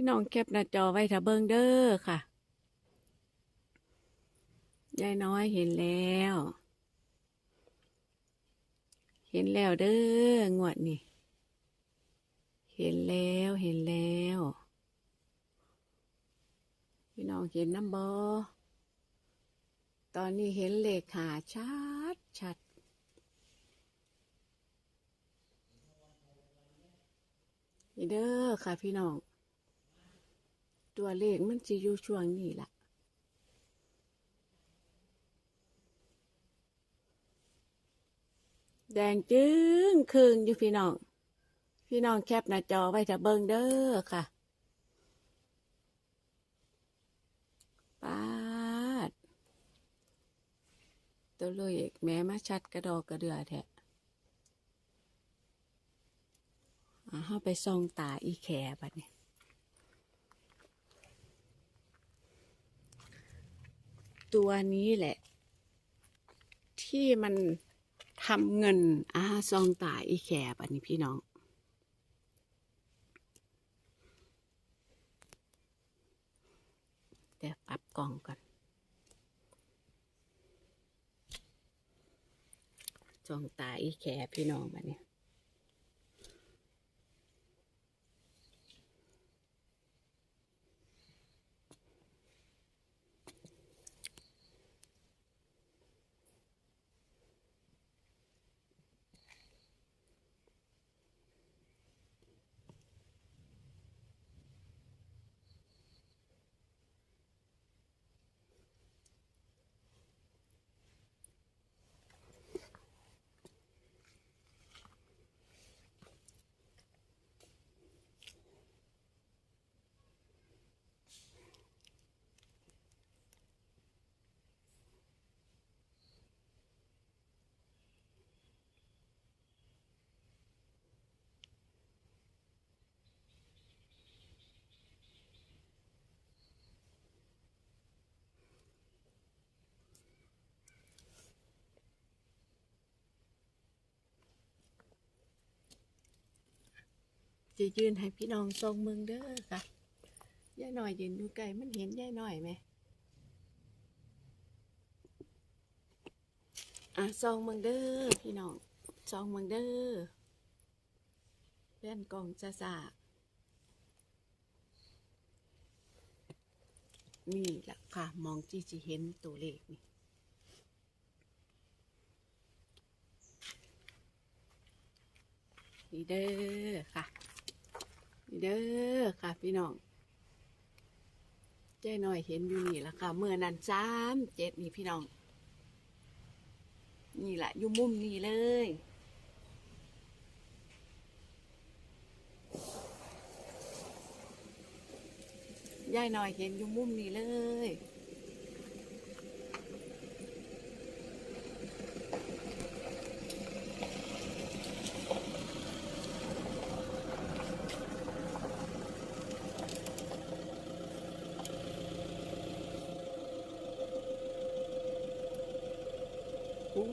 พี่น้องแคปหน้าจอไว้ถ้าเบิ่งเด้อค่ะยายน้อยเห็นแล้ว เห็นแล้วเด้องวดนี่ เห็นแล้วเห็นแล้ว พี่น้องเห็นน้ำบอตอนนี้เห็นเลขาชัดชัดเด้อค่ะพี่น้อง ตัวเลขมันจะอยู่ช่วงนี้ล่ะ แดงจึ้งคืงอยู่พี่น้อง พี่น้องแคปหน้าจอไว้ถ้าเบิ่งเด้อค่ะปาด ตัวเลขแม้มาชัดกระดอกกระเดือแท้อ่าเข้าไปส่องตาอีแขบัดนี้ ตัวนี้แหละ ที่มันทำเงินอาซองตาอีแขบัดนี้พี่น้องเดี๋ยวปรับกล่องก่อนจองตาอีแขพี่น้องบัดนี้ จะยืนให้พี่น้องทรงเมืองเด้อค่ะย่าหน่อยยืนดูไกลมันเห็นย่าหน่อยไหมอะซองเมืองเด้อพี่น้องซองเมืองเด้อเล่นกล่องซาซานี่แหละค่ะ มองจีจีเห็นตัวเลขนี่นี่เด้อค่ะ นี่เด้อค่ะ พี่น้องเจ้หน่อยเห็นอยู่นี่ละค่ะเมื่อนั้นสามเจ็ดนี่พี่น้อง นี่แหละอยู่มุมนี่เลยยายหน่อยเห็นอยู่มุมนี่เลย โอ้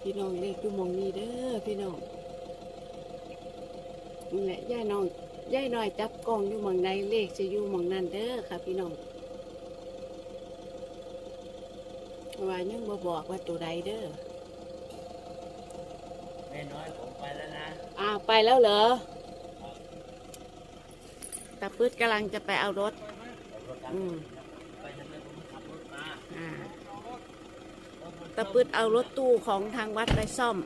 พี่ น้องเลขอยู่หมองนี้เด้อพี่น้องนี่แหละย่ายน้องย่ายน้อยจับกล้องอยู่หมองใดเลขจะอยู่หมองนั้นเด้อค่ะ พี่น้องเพราะว่ายังบ่บอกว่าตัวใดเด้อแม่น้อยผมไปแล้วนะอ้าวไปแล้วเหรอตาปืดกำลังจะไปเอารถ อืม ไปทำไมผมขับรถมา อ่า ตาปืดเอารถตู้ของทางวัดไปซ่อม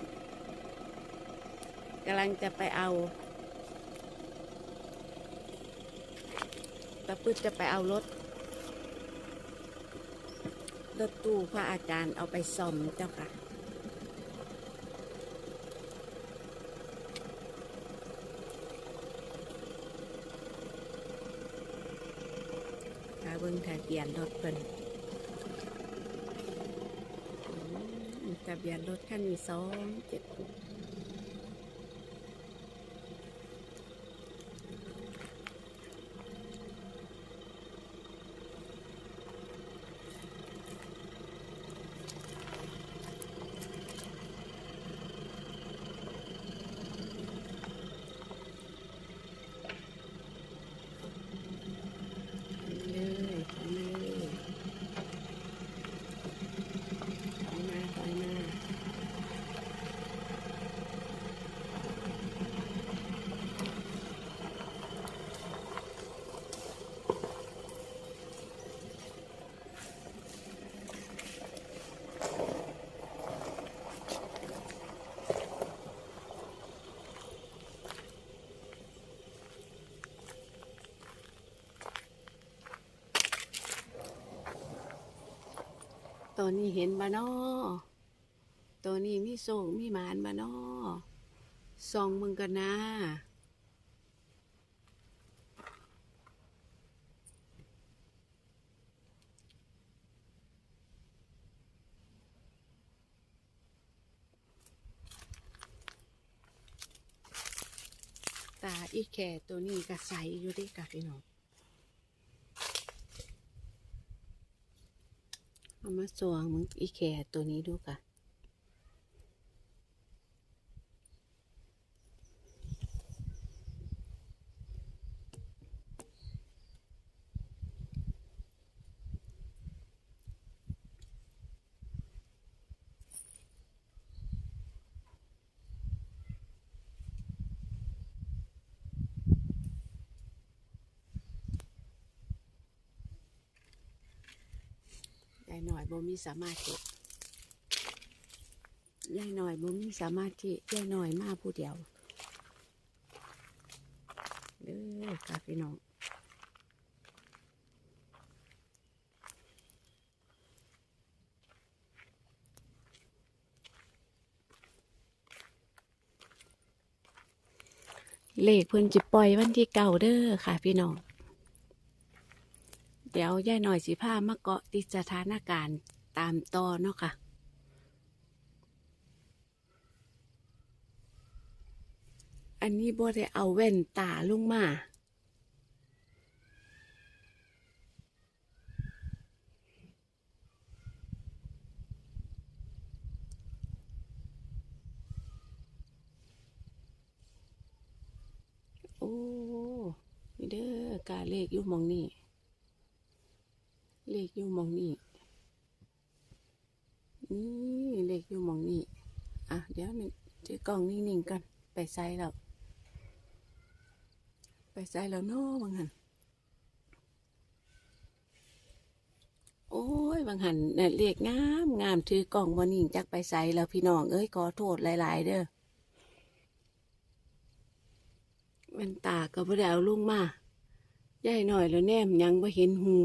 กำลังจะไปเอาตาปืดจะไปเอารถ รถตู้พระอาจารย์เอาไปซ่อมเจ้าค่ะเบิ่งทะเบียนรถเพิ่นอืม ทะเบียนรถคันนี้สองเจ็ด ตัวนี้เห็นบ่นอตัวนี้มีโศกมีหมานบ่นอส่องมึงกันนะตาอีแค่ตัวนี้ก็ใสอยู่เดิค่ะพี่น้อง เอามาสวงมึงอีแค่ตัวนี้ดูค่ะายหน่อยบ่มีสามารถธิยายหน่อยบ่มีสามารถที่ยายหน่อยมาผู้เดียวเด้อค่ะพี่น้องเลขเพิ่นจะปล่อยวันที่เก่าเด้อค่ะพี่น้อง ดี๋ยวยายหน่อยสิพามาเกาะติดสถานการณ์ตามต่อเนาะค่ะอันนี้บ่ได้เอาแว่นตาลงมา โอ้นี่เด้อกาเลขอยู่มองนี่ เลขอยู่มองนี่นี่เลขอยู่มองนี่อะเดี๋ยวหนึ่งถือกล้องนิ่งๆกันไปใส่แล้วไปใส่แล้วเนาะบางหันโอ้ยบางหันเนี่ยเลขงามงามถือกล้องบนนิ่งจักไปใส่แล้วพี่น้องเอ้ยขอโทษหลาย ๆ เด้อแว่นตาก็บ่ได้เอาลุงมาย่ายหน่อยแล้วแนมยังบ่เห็นหู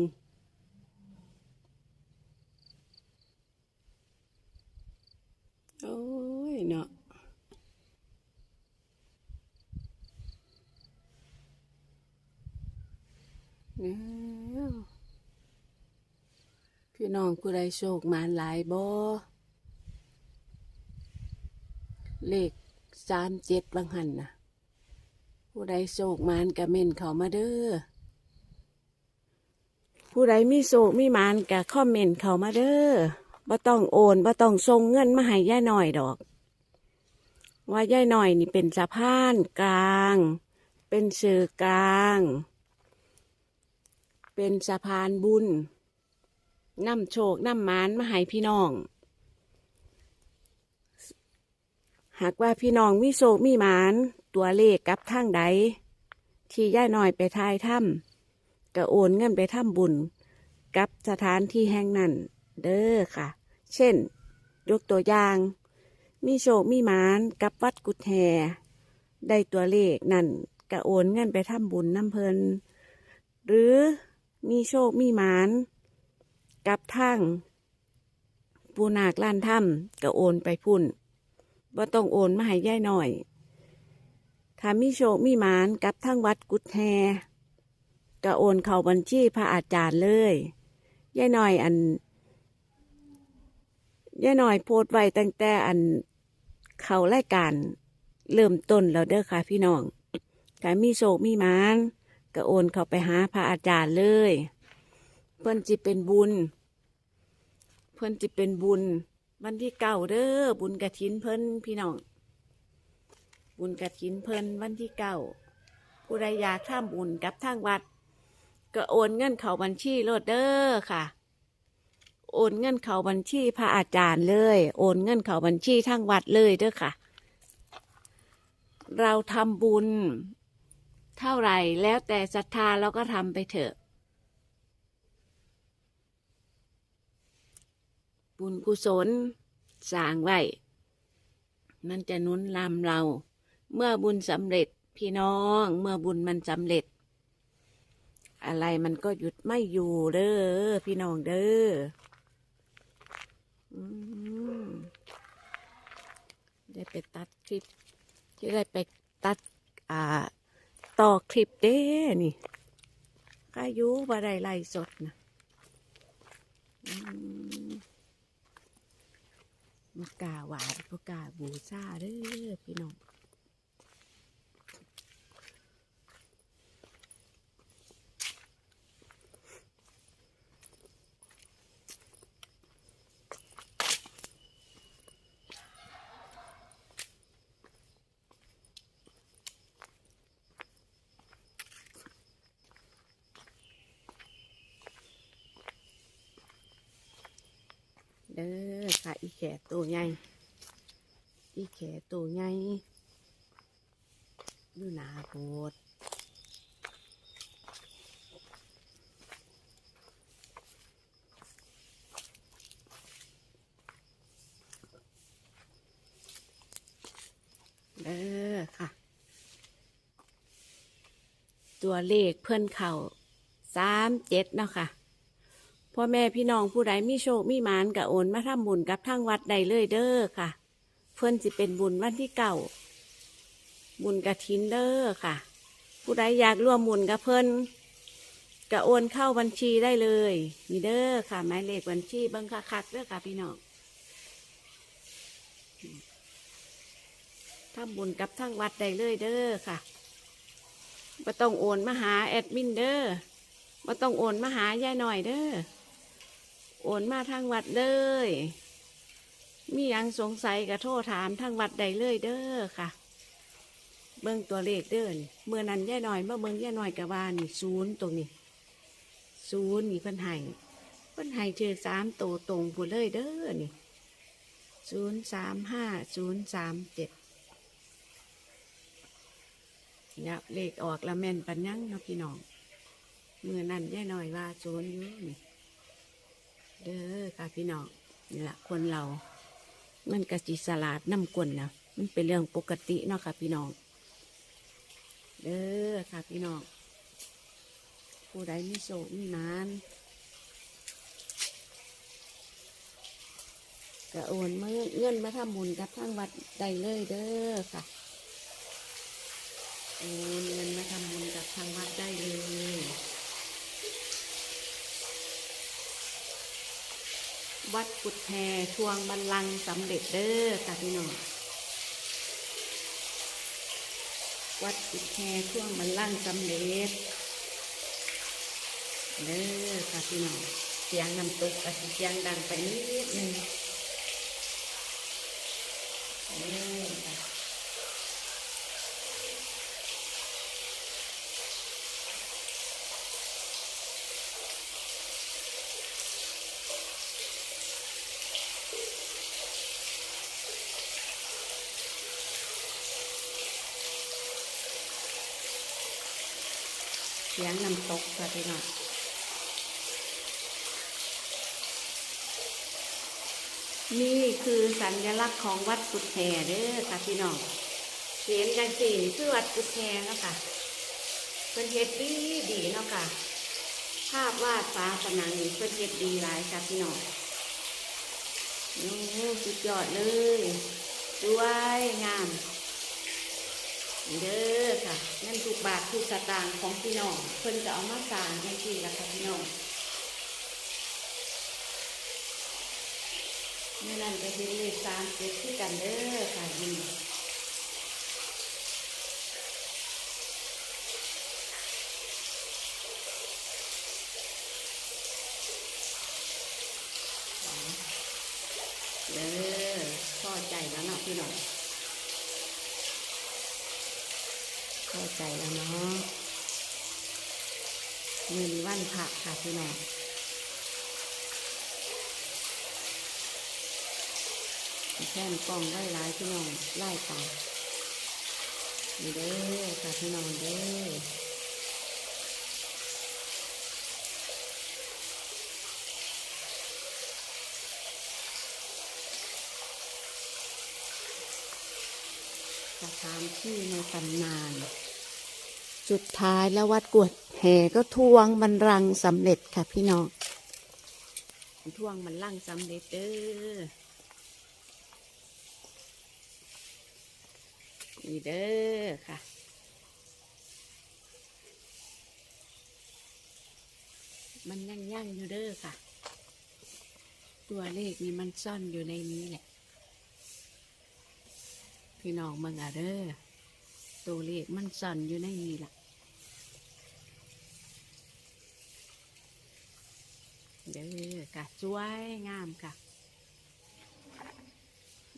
โอ้ยเนาะเนี่ยพี่น้องผู้ใดโชคมานหลายบ่เลขสามเจ็ดบางหันนะผู้ใดโชคหมานกะเม่นเขามาเด้อ ผู้ใดมีโชคมีมานกะคอมเมนเขามาเด้อ บ่ต้องโอนบ่ต้องส่งเงินมาให้ย่าหน่อยดอก ว่าย่าหน่อยนี่เป็นสะพานกลาง เป็นสื่อกลาง เป็นสะพานบุญนำโชคนำหมานมาให้พี่น้อง หากว่าพี่น้องมีโศกมีหมานตัวเลขกับทางใด ที่ย่าหน่อยไปทายถ้ำก็โอนเงินไปทำบุญ กับสถานที่แห่งนั้น เด้อค่ะ เช่น ยกตัวอย่าง มีโชคมีหมานกับวัดกุดแฮได้ตัวเลขนั่นกะโอนเงินไปทำบุญน้ำเพลินหรือมีโชคมีหมานกับทั้งปูนาคล้านถ้ำกะโอนไปพุ่นว่าต้องโอนมาให้ย่ายหน่อย ถ้ามีโชคมีหมานกับทั้งวัดกุดแฮกะโอนเข้าบัญชีพระอาจารย์เลยย่ายหน่อยอัน ย่าหน่อยโพสไว้ตั้งแต่อันเขารายการเริ่มต้นแล้วเด้อค่ะพี่น้องถ้ามีโศกมีมานก็โอนเขาไปหาพระอาจารย์เลย เพื่อนจิเป็นบุญ เพื่อนจิเป็นบุญ วันที่เก้าเด้อบุญกระถินเพิ่นพี่น้อง บุญกระถินเพิ่นวันที่เก้าผู้ใดอยากทำบุญกับทางวัด ก็โอนเงินเขาบัญชีโลดเด้อค่ะ โอนเงินเข้าบัญชีพระอาจารย์เลย โอนเงินเข้าบัญชีทั้งวัดเลยเด้อค่ะ เราทำบุญเท่าไหร่แล้วแต่ศรัทธาเราก็ทำไปเถอะ บุญกุศลสร้างไว้ มันจะนุนนำเรา เมื่อบุญสำเร็จพี่น้องเมื่อบุญมันสำเร็จ อะไรมันก็หยุดไม่อยู่เด้อพี่น้องเด้อ ได้ไปตัดคลิปที่ได้ไปตัด อ่า ต่อคลิปเด้นี่ก็ยุบาได้ไล่สดนะมากาหวานก็กาบูชาเด้อพี่น้อง เด้ อีแขตัวใหญ่ อีแขตัวใหญ่อยู่หนาโพดเด้อค่ะ ตัวเลขเพื่อนเข่าสามเจ็ดเนาะค่ะ พ่อแม่พี่น้องผู้ใดมีโชคมีหมานกะโอนมาทำบุญกับทางวัดใดเลยเด้อค่ะ เพื่อนสิเป็นบุญวันที่เก่า บุญกระถินเด้อค่ะ ผู้ใดอยากร่วมบุญกับเพิ่นกะโอนเข้าบัญชีได้เลยมีเด้อค่ะหมายเลขบัญชีเบิ้งคักๆเด้อค่ะพี่น้องทำบุญกับทางวัดใดเลยเด้อค่ะบ่ต้องโอนมาหาแอดมินเด้อบ่ต้องโอนมาหายายหน่อยเด้อ โอนมาทางวัดเลย มียังสงสัยก็โทรถามทางวัดใดเลยเด้อค่ะ เบิ่งตัวเลขเด้อนี่เมื่อนั้นย่าหน่อยเมื่อเบิ่งย่าหน่อยกับว่านี่ศูนย์ตรงนี้ศูนย์นี่เพิ่นให้เพิ่นให้ชื่อสามโตวตรงพูดเลยเด้อนี่ศูนย์สามห้าศูนย์สามเจ็ดนี่เลขออกแล้วแม่นปัญญังเนาะพี่น้องเมื่อนั้นย่าหน่อยว่าศูนย์อยู่นี่ เด้อค่ะพี่น้องนี่แหละคนเรา มันกะจิสลาดน้ำกลนนะมันเป็นเรื่องปกติเนาะค่ะพี่น้องเด้อค่ะพี่น้องผู้ใดมีโศกมีหมานก็โอนมาเงินมาทำบุญกับทางวัดใดเลยเด้อค่ะโอนเงินมาทำบุญกับทางวัดได้เลย วัดกุดแพทวงบัลลังก์สำเร็จเด้อค่ะพี่น้องวัดกุดแพทวงบัลลังก์สำเร็จเด้อค่ะพี่น้องเสียงน้ำตกกับเสียงดังไปนิดนึง สียงน้ำตกค่ะพี่น้องนี่คือสัญลักษณ์ของวัดกุดแฮเด้อค่ะพี่น้องเสียงจังสี่นี่คือวัดกุดแฮเนาะค่ะเป็นเฮ็ดดีดีเนาะค่ะ ภาพวาดฟ้าผนังนี่เป็นเฮ็ดดีหลายค่ะพี่น้องโอ้สุดยอดเลย สวยงาม เด้อค่ะเงินทุกบาททุกสตางค์ของพี่น้องเพิ่นจะเอามาสร้างให้ที่ละค่ะพี่น้องเมื่อนั้นจะเห็นเลขสามเจ็ดที่กันเด้อค่ะยินเด้อพอใจแล้วเนาะพี่น้อง เข้าใจแล้วเนาะเงินวันพระค่ะพี่น้องแค่นกล้องไว้หลายพี่น้องไล่ตานี่เด้อค่ะพี่น้องเด้อสถานที่ในตำนาน สุดท้ายแล้ววัดกวดแห่ก็ทวงบันรังสำเร็จค่ะพี่น้องทวงมันลั่งสำเร็จเด้อนี่เด้อค่ะมันยั่งยั่งๆอยู่เด้อค่ะ ตัวเลขนี่มันซ่อนอยู่ในนี้แหละ พี่น้องมืองอะเด้อ ตัวเลขมันซ่อนอยู่ในนี้ละ เด้อค่ะสวยงามค่ะ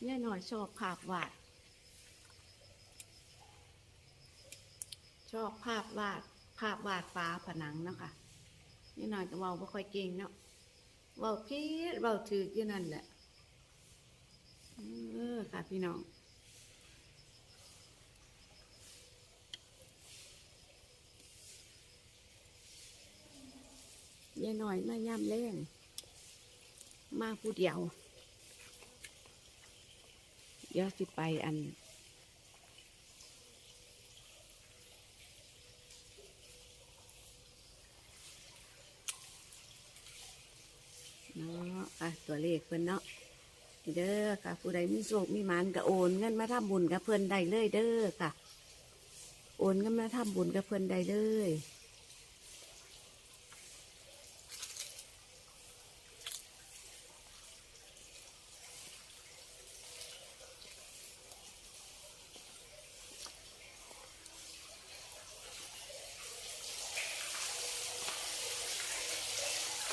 เนี่ยหน่อยชอบภาพวาด ชอบภาพวาด ภาพวาดฟ้าผนังเนาะค่ะนี่หน่อยก็เว้าบ่ค่อยเก่งเนาะเว้าพีดเว้าถืออยู่นั่นแหละเออค่ะพี่น้อง ยายหน่อยมาย่ำแรงมาผู้เดียว เดี๋ยวสิไปอัน เนาะค่ะตัวเลขเพิ่อนเนาะเด้อค่ะ ผู้ใดมีโชคมีหมานก็โอนเงินมาทำบุญกับเพิ่อนได้เลยเด้อค่ะ โอนเงินมาทำบุญกับเพิ่อนได้เลย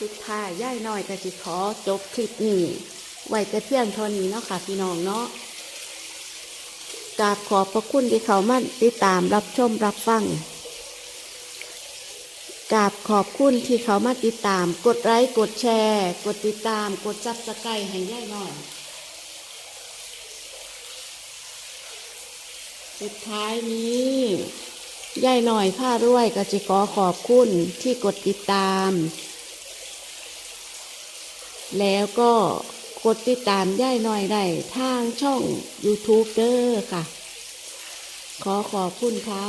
สุดท้ายย่ายน้อยก็สิขอจบคลิปนี้ ไว้แต่เพียงเท่านี้เนาะค่ะพี่น้องเนาะกราบขอบพระคุณที่เขามาติดตามรับชมรับฟังกราบขอบคุณที่เขามาติดตาม กดไลค์กดแชร์ กดติดตาม กดซับสไครต์ให้ย่ายน้อย สุดท้ายนี้ย่ายหน่อยผ้ารวยก็จะขอขอบคุณที่กดติดตาม แล้วก็กดติดตามย่ายหน่อยได้ทางช่อง YouTube เด้อค่ะ ขอขอบคุณค่ะ